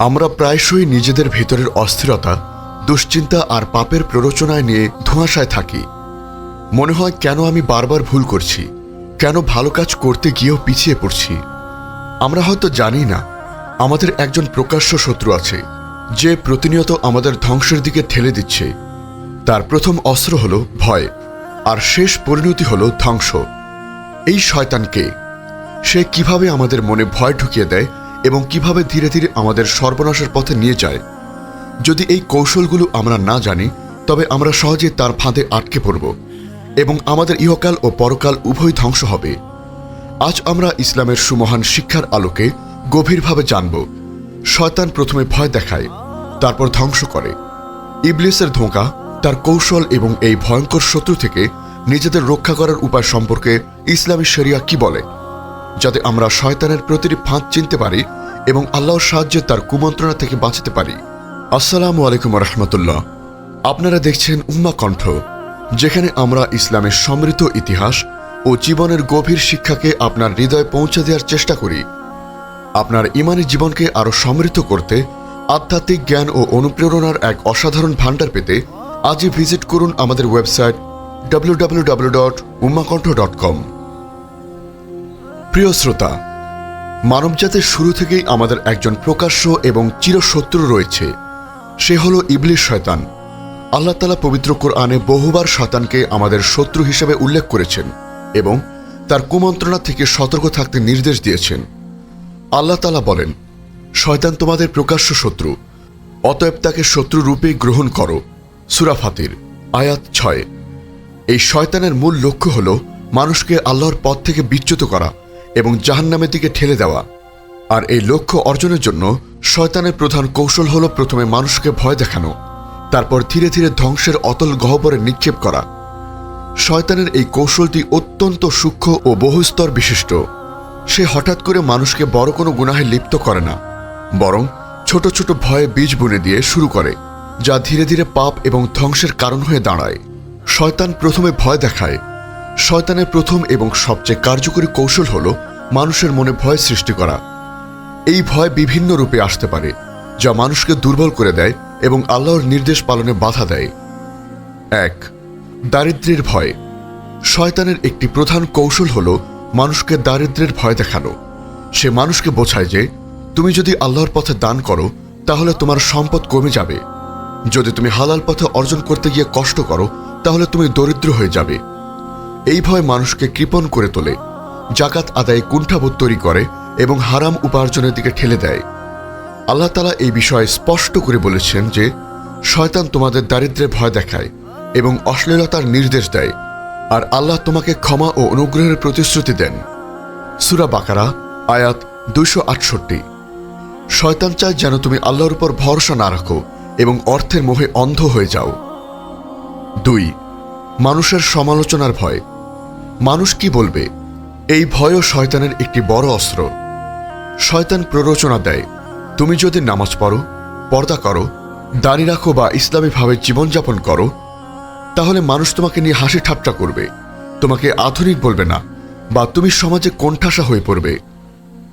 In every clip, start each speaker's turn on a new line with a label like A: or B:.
A: আমরা প্রায়শই নিজেদের ভেতরের অস্থিরতা, দুশ্চিন্তা আর পাপের প্ররোচনায় নিয়ে ধোঁয়াশায় থাকি। মনে হয় কেন আমি বারবার ভুল করছি, কেন ভালো কাজ করতে গিয়েও পিছিয়ে পড়ছি। আমরা হয়তো জানি না, আমাদের একজন প্রকাশ্য শত্রু আছে, যে প্রতিনিয়ত আমাদের ধ্বংসের দিকে ঠেলে দিচ্ছে। তার প্রথম অস্ত্র হল ভয়, আর শেষ পরিণতি হল ধ্বংস। এই শয়তানকে সে কীভাবে আমাদের মনে ভয় ঢুকিয়ে দেয় এবং কীভাবে ধীরে ধীরে আমাদের সর্বনাশের পথে নিয়ে যায়। যদি এই কৌশলগুলো আমরা না জানি, তবে আমরা সহজে তার ফাঁদে আটকে পড়ব এবং আমাদের ইহকাল ও পরকাল উভয় ধ্বংস হবে। আজ আমরা ইসলামের সুমহান শিক্ষার আলোকে গভীরভাবে জানব, শয়তান প্রথমে ভয় দেখায়, তারপর ধ্বংস করে। ইবলিসের ধোঁকা, তার কৌশল এবং এই ভয়ঙ্কর শত্রু থেকে নিজেদের রক্ষা করার উপায় সম্পর্কে ইসলামী শরিয়া কি বলে? যাতে আমরা শয়তানের প্রতিটি ফাঁদ চিনতে পারি এবং আল্লাহর সাহায্যে তার কুমন্ত্রণা থেকে বাঁচতে পারি। আসসালামু আলাইকুম রহমতুল্লাহ আপনারা দেখছেন উম্মা কণ্ঠ, যেখানে আমরা ইসলামের সমৃদ্ধ ইতিহাস ও জীবনের গভীর শিক্ষাকে আপনার হৃদয়ে পৌঁছে দেওয়ার চেষ্টা করি। আপনার ইমানি জীবনকে আরও সমৃদ্ধ করতে আধ্যাত্মিক জ্ঞান ও অনুপ্রেরণার এক অসাধারণ ভাণ্ডার পেতে আজই ভিজিট করুন আমাদের ওয়েবসাইট www.ummakonth.com প্রিয় শ্রোতা, মানবজাতের শুরু থেকেই আমাদের একজন প্রকাশ্য এবং চিরশত্রু রয়েছে। সে হলো ইবলিশ শয়তান। আল্লাহ তালা পবিত্র কোরআনে বহুবার শয়তানকে আমাদের শত্রু হিসেবে উল্লেখ করেছেন এবং তার কুমন্ত্রণা থেকে সতর্ক থাকতে নির্দেশ দিয়েছেন। আল্লাহ তালা বলেন, শয়তান তোমাদের প্রকাশ্য শত্রু, অতএব তাকে শত্রু রূপেই গ্রহণ করো। সুরাফাতির আয়াত ছয়। এই শয়তানের মূল লক্ষ্য হল মানুষকে আল্লাহর পথ থেকে বিচ্যুত করা। এবং জাহান্নামের দিকে ঠেলে দেওয়া। আর এই লক্ষ্য অর্জনের জন্য শয়তানের প্রধান কৌশল হল প্রথমে মানুষকে ভয় দেখানো, তারপর ধীরে ধীরে ধ্বংসের অতল গহ্বরে নিক্ষেপ করা। শয়তানের এই কৌশলটি অত্যন্ত সূক্ষ্ম ও বহুস্তর বিশিষ্ট। সে হঠাৎ করে মানুষকে বড় কোনো গুনাহে লিপ্ত করে না, বরং ছোট ছোট ভয়ে বীজ বুনে দিয়ে শুরু করে, যা ধীরে ধীরে পাপ এবং ধ্বংসের কারণ হয়ে দাঁড়ায়। শয়তান প্রথমে ভয় দেখায় শয়তানের প্রথম এবং সবচেয়ে কার্যকরী কৌশল হল মানুষের মনে ভয় সৃষ্টি করা। এই ভয় বিভিন্ন রূপে আসতে পারে, যা মানুষকে দুর্বল করে দেয় এবং আল্লাহর নির্দেশ পালনে বাধা দেয়। এক, দারিদ্র্যের ভয়। শয়তানের একটি প্রধান কৌশল হল মানুষকে দারিদ্র্যের ভয় দেখানো। সে মানুষকে বোঝায় যে, তুমি যদি আল্লাহর পথে দান করো, তাহলে তোমার সম্পদ কমে যাবে। যদি তুমি হালাল পথে অর্জন করতে গিয়ে কষ্ট করো, তাহলে তুমি দরিদ্র হয়ে যাবে। এই ভয় মানুষকে কৃপণ করে তোলে, জাকাত আদায় কুণ্ঠাবোধ তৈরি করে এবং হারাম উপার্জনের দিকে ঠেলে দেয়। আল্লাহ তালা এই বিষয়ে স্পষ্ট করে বলেছেন যে, শয়তান তোমাদের দারিদ্র্যের ভয় দেখায় এবং অশ্লীলতার নির্দেশ দেয়, আর আল্লাহ তোমাকে ক্ষমা ও অনুগ্রহের প্রতিশ্রুতি দেন। সুরা বাকারা, আয়াত দুইশো আটষট্টি। শয়তান চায় যেন তুমি আল্লাহর উপর ভরসা না রাখো এবং অর্থের মোহে অন্ধ হয়ে যাও। দুই, মানুষের সমালোচনার ভয়। মানুষ কি বলবে? এই ভয়ও শয়তানের একটি বড় অস্ত্র। শয়তান প্ররোচনা দেয়, তুমি যদি নামাজ পড়ো, পর্দা করো, দাড়ি রাখো বা ইসলামীভাবে জীবনযাপন করো, তাহলে মানুষ তোমাকে নিয়ে হাসি ঠাট্টা করবে। তোমাকে আধুনিক বলবে না, বা তুমি সমাজে কোণঠাসা হয়ে পড়বে।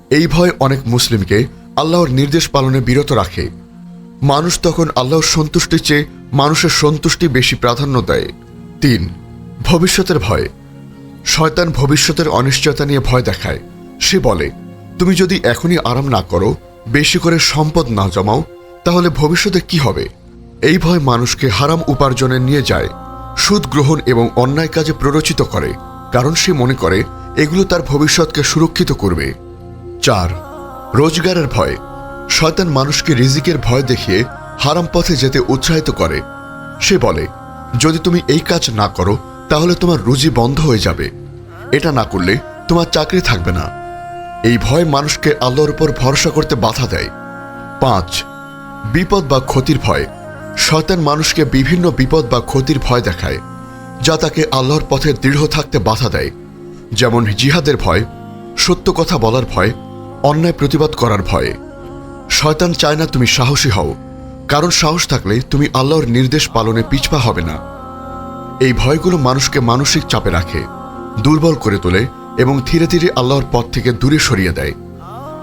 A: এই ভয় অনেক মুসলিমকে আল্লাহর নির্দেশ পালনে বিরত রাখে। মানুষ তখন আল্লাহর সন্তুষ্টির চেয়ে মানুষের সন্তুষ্টি বেশি প্রাধান্য দেয়। তিন, ভবিষ্যতের ভয়। শয়তান ভবিষ্যতের অনিশ্চয়তা নিয়ে ভয় দেখায়। সে বলে, তুমি যদি এখনই আরাম না করো, বেশি করে সম্পদ না জমাও, তাহলে ভবিষ্যতে কি হবে? এই ভয় মানুষকে হারাম উপার্জনে নিয়ে যায়, সুদ গ্রহণ এবং অন্যায় কাজে প্ররোচিত করে, কারণ সে মনে করে এগুলো তার ভবিষ্যৎকে সুরক্ষিত করবে। চার, রোজগারের ভয়। শয়তান মানুষকে রিজিকের ভয় দেখিয়ে হারাম পথে যেতে উৎসাহিত করে। সে বলে, যদি তুমি এই কাজ না করো তাহলে তোমার রুজি বন্ধ হয়ে যাবে। এটা না করলে তোমার চাকরি থাকবে না। এই ভয় মানুষকে আল্লাহর উপর ভরসা করতে বাধা দেয়। পাঁচ, বিপদ বা ক্ষতির ভয়। শয়তান মানুষকে বিভিন্ন বিপদ বা ক্ষতির ভয় দেখায়, যা তাকে আল্লাহর পথে দৃঢ় থাকতে বাধা দেয়। যেমন জিহাদের ভয়, সত্য কথা বলার ভয়, অন্যায় প্রতিবাদ করার ভয়। শয়তান চায় না তুমি সাহসী হও, কারণ সাহস থাকলে তুমি আল্লাহর নির্দেশ পালনে পিছপা হবে না। এই ভয়গুলো মানুষকে মানসিক চাপে রাখে, দুর্বল করে তোলে এবং ধীরে ধীরে আল্লাহর পথ থেকে দূরে সরিয়ে দেয়।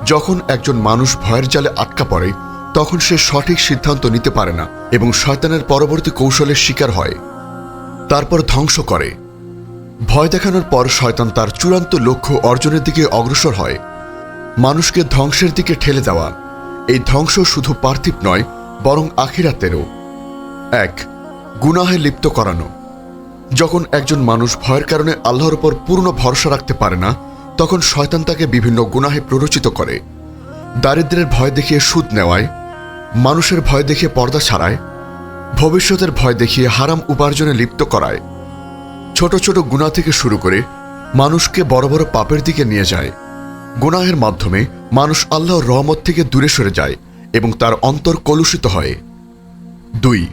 A: যখন একজন মানুষ ভয়ের জালে আটকা পড়ে, তখন সে সঠিক সিদ্ধান্ত নিতে পারে না এবং শয়তানের পরবর্তী কৌশলের শিকার হয়। তারপর ধ্বংস করে। ভয় দেখানোর পর শয়তান তার চূড়ান্ত লক্ষ্য অর্জনের দিকে অগ্রসর হয়। মানুষকে ধ্বংসের দিকে ঠেলে দেওয়া। এই ধ্বংস শুধু পার্থিব নয়, বরং আখিরাতেরও। এক, গুনাহে লিপ্ত করানো। যখন একজন মানুষ ভয়ের কারণে আল্লাহর উপর পূর্ণ ভরসা রাখতে পারে না, তখন শয়তান তাকে বিভিন্ন গুনাহে প্ররোচিত করে। দারিদ্রের ভয় দেখিয়ে সুদ নেওয়ায়, মানুষের ভয় দেখিয়ে পর্দা ছাড়ায়, ভবিষ্যতের ভয় দেখিয়ে হারাম উপার্জনে লিপ্ত করায়। ছোট ছোট গুণা থেকে শুরু করে মানুষকে বড় বড় পাপের দিকে নিয়ে যায়। গুনাহের মাধ্যমে মানুষ আল্লাহর রহমত থেকে দূরে সরে যায় এবং তার অন্তর কলুষিত হয়। দুই,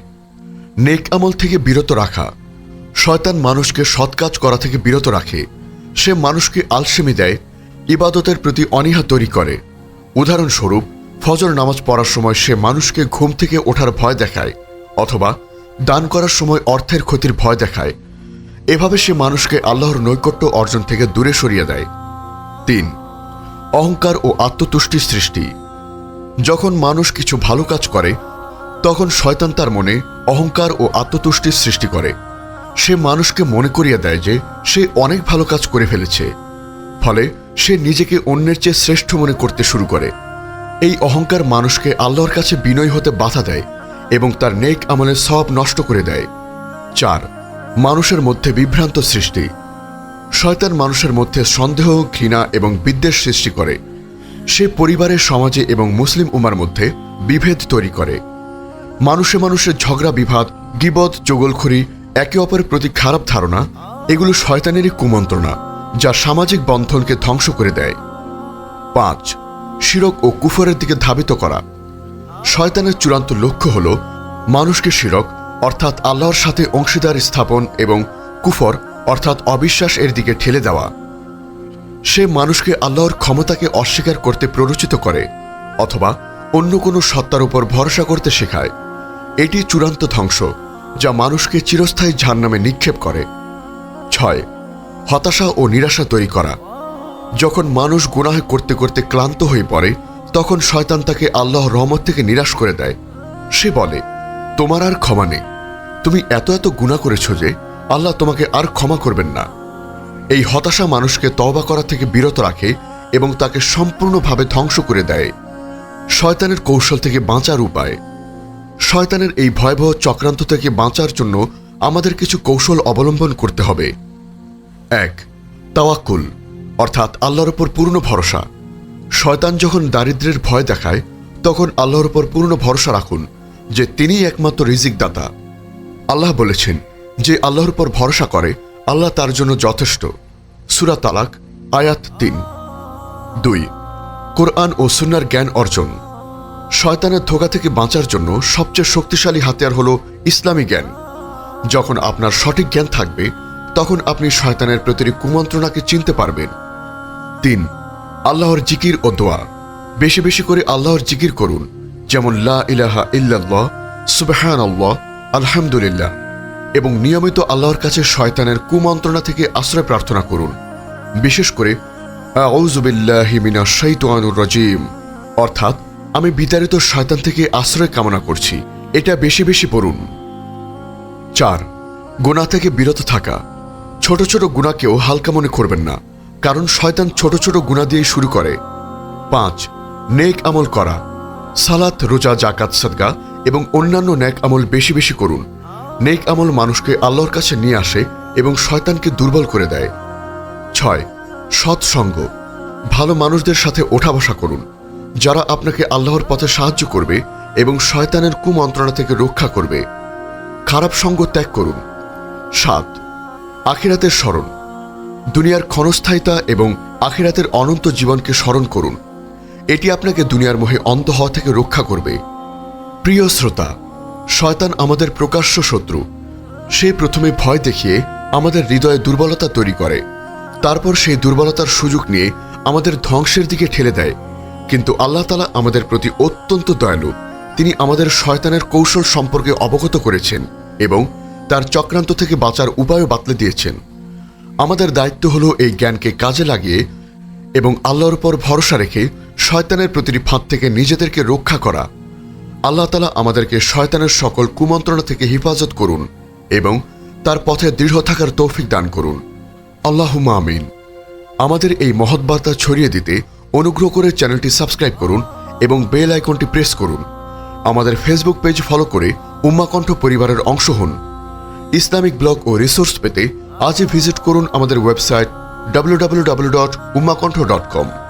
A: নেক আমল থেকে বিরত রাখা। শয়তান মানুষকে সৎ কাজ করা থেকে বিরত রাখে। সে মানুষকে আলসেমি দেয়, ইবাদতের প্রতি অনীহা তৈরি করে। উদাহরণস্বরূপ, ফজর নামাজ পড়ার সময় সে মানুষকে ঘুম থেকে ওঠার ভয় দেখায়, অথবা দান করার সময় অর্থের ক্ষতির ভয় দেখায়। এভাবে সে মানুষকে আল্লাহর নৈকট্য অর্জন থেকে দূরে সরিয়ে দেয়। তিন, অহংকার ও আত্মতুষ্টি সৃষ্টি। যখন মানুষ কিছু ভালো কাজ করে, তখন শয়তান তার মনে অহংকার ও আত্মতুষ্টির সৃষ্টি করে। সে মানুষকে মনে করিয়ে দেয় যে সে অনেক ভালো কাজ করে ফেলেছে। ফলে সে নিজেকে অন্যের চেয়ে শ্রেষ্ঠ মনে করতে শুরু করে। এই অহংকার মানুষকে আল্লাহর কাছে বিনয় হতে বাধা দেয় এবং তার নেক আমলের সব নষ্ট করে দেয়। চার, মানুষের মধ্যে বিভ্রান্ত সৃষ্টি। শয়তান মানুষের মধ্যে সন্দেহ, ঘৃণা এবং বিদ্বেষ সৃষ্টি করে। সে পরিবারের, সমাজে এবং মুসলিম উমার মধ্যে বিভেদ তৈরি করে। মানুষে মানুষের ঝগড়া বিভাদ গিবদ জগলখড়ি একে অপরের প্রতি খারাপ ধারণা, এগুলো শয়তানেরই কুমন্ত্রণা, যা সামাজিক বন্ধনকে ধ্বংস করে দেয়। পাঁচ, শিরক ও কুফরের দিকে ধাবিত করা। শয়তানের চূড়ান্ত লক্ষ্য হল, মানুষকে শিরক, অর্থাৎ আল্লাহর সাথে অংশীদার স্থাপন এবং কুফর, অর্থাৎ অবিশ্বাস এর দিকে ঠেলে দেওয়া। সে মানুষকে আল্লাহর ক্ষমতাকে অস্বীকার করতে প্ররোচিত করে, অথবা অন্য কোনো সত্তার উপর ভরসা করতে শেখায়। এটি চূড়ান্ত ধ্বংস। যা মানুষকে চিরস্থায়ী ঝান্নামে নিক্ষেপ করে। ছয়, হতাশা ও নিরাশা তৈরি করা। যখন মানুষ গুনাহ করতে করতে ক্লান্ত হয়ে পড়ে, তখন শয়তান তাকে আল্লাহর রহমত থেকে নিরাশ করে দেয়। সে বলে, তোমার আর ক্ষমা নেই। তুমি এত এত গুণা করেছ যে আল্লাহ তোমাকে আর ক্ষমা করবেন না। এই হতাশা মানুষকে তওবা করা থেকে বিরত রাখে এবং তাকে সম্পূর্ণভাবে ধ্বংস করে দেয়। শয়তানের কৌশল থেকে বাঁচার উপায়। শয়তানের এই ভয়াবহ চক্রান্ত থেকে বাঁচার জন্য আমাদের কিছু কৌশল অবলম্বন করতে হবে। এক, তাওয়াক্কুল, অর্থাৎ আল্লাহর ওপর পূর্ণ ভরসা। শয়তান যখন দারিদ্রের ভয় দেখায়, তখন আল্লাহর উপর পূর্ণ ভরসা রাখুন, যে তিনিই একমাত্র রিজিক দাতা আল্লাহ বলেছেন, যে আল্লাহর উপর ভরসা করে, আল্লাহ তার জন্য যথেষ্ট। সুরা তালাক, আয়াত তিন। দুই, কোরআন ও সুন্নার জ্ঞান অর্জন। শয়তানের ধোকা থেকে বাঁচার জন্য সবচেয়ে শক্তিশালী হাতিয়ার হল ইসলামী জ্ঞান। যখন আপনার সঠিক জ্ঞান থাকবে, তখন আপনি শয়তানের প্রতিটি কুমন্ত্রণাকে চিনতে পারবেন। তিন, আল্লাহর জিকির ও দোয়া। বেশি বেশি করে আল্লাহর জিকির করুন, যেমন লা ইলাহা ইল্লাল্লাহ সুবহান আল্লাহ আলহামদুলিল্লাহ, এবং নিয়মিত আল্লাহর কাছে শয়তানের কুমন্ত্রণা থেকে আশ্রয় প্রার্থনা করুন। বিশেষ করে আউজুবিল্লাহি মিনাশ শাইতানির রাজিম, অর্থাৎ আমি বিতাড়িত শয়তান থেকে আশ্রয় কামনা করছি। এটা বেশি বেশি পড়ুন। চার গুণা থেকে বিরত থাকা। ছোট ছোট গুণাকেও হালকা মনে করবেন না, কারণ শয়তান ছোট ছোট গুণা দিয়ে শুরু করে। পাঁচ, নেক আমল করা। সালাত, রোজা জাকাত সদগা এবং অন্যান্য নেক আমল বেশি বেশি করুন। নেক আমল মানুষকে আল্লাহর কাছে নিয়ে আসে এবং শয়তানকে দুর্বল করে দেয়। ছয়, সৎসঙ্গ। ভালো মানুষদের সাথে ওঠা বসা করুন। যারা আপনাকে আল্লাহর পথে সাহায্য করবে এবং শয়তানের কুমন্ত্রণা থেকে রক্ষা করবে, খারাপ সঙ্গ ত্যাগ করুন। সাত, আখিরাতের স্মরণ। দুনিয়ার ক্ষণস্থায়িতা এবং আখিরাতের অনন্ত জীবনকে স্মরণ করুন। এটি আপনাকে দুনিয়ার মোহে অন্ত হওয়া থেকে রক্ষা করবে। প্রিয় শ্রোতা, শয়তান আমাদের প্রকাশ্য শত্রু। সে প্রথমে ভয় দেখিয়ে আমাদের হৃদয়ে দুর্বলতা তৈরি করে। তারপর সেই দুর্বলতার সুযোগ নিয়ে আমাদের ধ্বংসের দিকে ঠেলে দেয়। কিন্তু আল্লাহ তালা আমাদের প্রতি অত্যন্ত দয়ালু। তিনি আমাদের শয়তানের কৌশল সম্পর্কে অবগত করেছেন এবং তার চক্রান্ত থেকে বাঁচার উপায়ও বাতলে দিয়েছেন। আমাদের দায়িত্ব হলো এই জ্ঞানকে কাজে লাগিয়ে এবং আল্লাহর উপর ভরসা রেখে শয়তানের প্রতিটি ফাঁদ থেকে নিজেদেরকে রক্ষা করা। আল্লাহ তালা আমাদেরকে শয়তানের সকল কুমন্ত্রণা থেকে হেফাজত করুন এবং তার পথে দৃঢ় থাকার তৌফিক দান করুন। আল্লাহ আমিন। আমাদের এই মহৎ বার্তা ছড়িয়ে দিতে অনুগ্রহ করে চ্যানেলটি সাবস্ক্রাইব করুন এবং বেল আইকনটি প্রেস করুন। আমাদের ফেসবুক পেজ ফলো করে উম্মাকণ্ঠ পরিবারের অংশ হন। ইসলামিক ব্লগ ও রিসোর্স পেতে আজই ভিজিট করুন আমাদের ওয়েবসাইট www.ummakontho.com